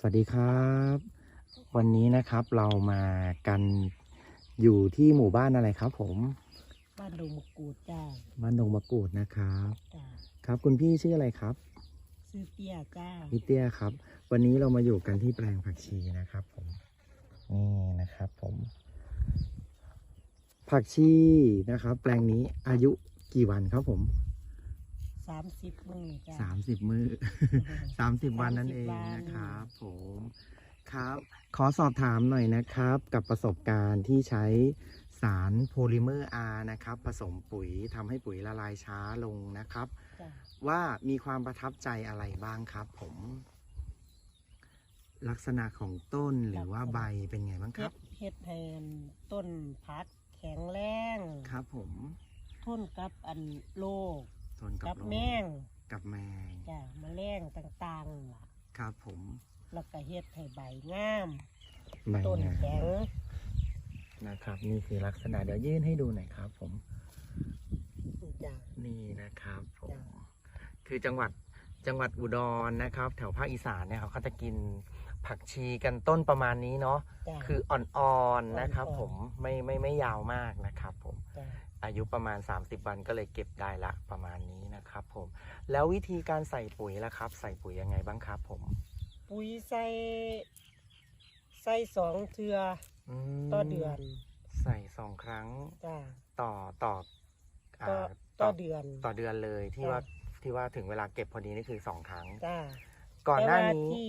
สวัสดีครับ วันนี้นะครับเรามากันอยู่ที่หมู่บ้านอะไรครับ ผมบ้านดงมะกรูดจ้าบ้านดงมะกรูดนะครับ จ้าครับคุณพี่ชื่ออะไรครับซื้อเตี้ยจ้าพี่เตี้ยครับ วันนี้เรามาอยู่กันที่แปลงผักชีนะครับ ผมนี่นะครับ ผม ผักชีนะครับ แปลงนี้อายุกี่วันครับผม สามสิบมือจ้าสามสิบมือ สามสิบวันนั่นเองวันนะครับผมครับ ขอสอบถามหน่อยนะครับ กับประสบการณ์ที่ใช้สารโพลิเมอร์ R นะครับ ผสมปุ๋ยทำให้ปุ๋ยละลายช้าลงนะครับ จ้าว่ามีความประทับใจอะไรบ้างครับ ผม ลักษณะของต้นหรือว่าใบเป็นไงบ้างคเฮ็รับ ดเฮ็ดให้ต้นพักแข็งแรง ครับผม ทนกับอันโรค ทนกักับบโรคแมงกับแมงจ้าแมลงต่างๆล่ะครับผมแล้วก็เฮ็ดให้ใบงาม ใบต้นงามแข็งนะครับ นี่คือลักษณะเดี๋ยวยื่นให้ดูหน่อยครับผม จ้านี่นะครับผมจ้ะ คือจังหวัดจังหวัดอุดรนะครับ แถวภาคอีสานเนี่ยเขาก็จะกินผักชีกันต้นประมาณนี้เนาะจ้าคืออ่อนๆนะครับอ่อนๆผมไม่ไม่ไม่ยาวมากนะครับ ผม จ้า อายุประมาณ 30 วันก็เลยเก็บได้ละประมาณนี้นะครับผม แล้ววิธีการใส่ปุ๋ยล่ะครับ ใส่ปุ๋ยยังไงบ้างครับผมปุ๋ยใส่ใส่สองเทือมต่อเดือน ใส่สองครั้งจ้า ต่อต่ออ่าต่อต่อเดือน ต่อเดือนเลยที่จ้ะว่าที่ว่าถึงเวลาเก็บพอดีนี่คือสองครั้ง จ้าก่อนหน้าแต่ว่นี้ที่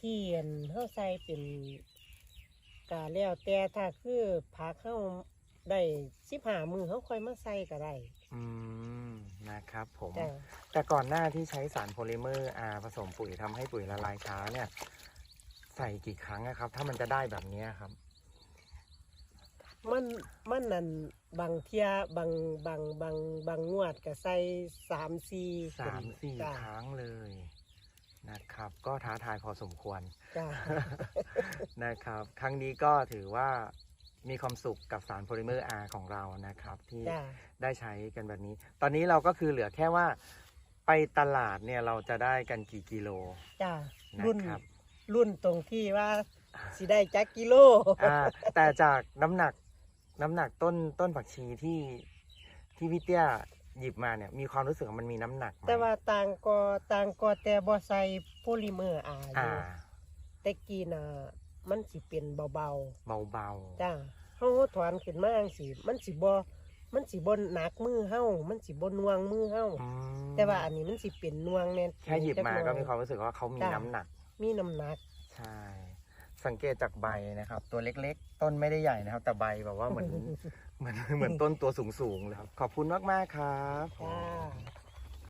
ที่เห็นเฮาใส่เป็นกาแล้วแต่ถ้าคือผักเฮา ได้สิบห้ามือเฮาค่อยมาใส่ก็ได้อืมนะครับผม จ้าแต่ก่อนหน้าที่ใช้สารโพลิเมอร์อาผสมปุ๋ยทำให้ปุ๋ยละลายช้าเนี่ย ใส่กี่ครั้งนะครับ ถ้ามันจะได้แบบเนี้ยครับ มันมันนั่นบางเที่ยบางบางบางบางงวดก็ใส่สามสี่สามสี่จ้าครั้งเลยนะครับ ก็ท้าทายพอสมควร จ้านะครับ ครั้งนี้ก็ถือว่า มีความสุขกับสารโพลิเมอร์ R ของเรานะครับ ที่จ้าได้ใช้กันแบบนี้ ตอนนี้เราก็คือเหลือแค่ว่าไปตลาดเนี่ยเราจะได้กันกี่กิโลจ้านะรุ่นครับ รุ่นตรงที่ว่าสิได้จักกิโล อ่าแต่จากน้ำหนักน้ำหนักต้นต้นผักชีที่ที่พี่เตี้ยหยิบมาเนี่ยมีความรู้สึกว่ามันมีน้ำหนักไหมแต่ว่าต่างก็ต่างก็แต่บ่ใส่โพลิเมอร์อาออ่ายู่แต่กี้น่ะ มันสิเป็นเบาเบาๆจ้าเฮาถอนขึ้นมาจังซี่มันสิบ่มันสิบ่หนักมือเฮามันสิบ่น่วงมือเฮาๆอืมแต่ว่าอันนี้มันสิเป็นน่วงแน่นแค่หยิบมาจัก็น่อยมีความรู้สึกว่าเขามีจ้ะน้ำหนัก มีน้ำหนัก ใช่ สังเกตจากใบนะครับ ตัวเล็กๆ ต้นไม่ได้ใหญ่นะครับ แต่ใบแบบว่าเหมือน เหมือนเหมือนต้นตัวสูงๆเลยครับ ขอบคุณมากๆครับ จ้า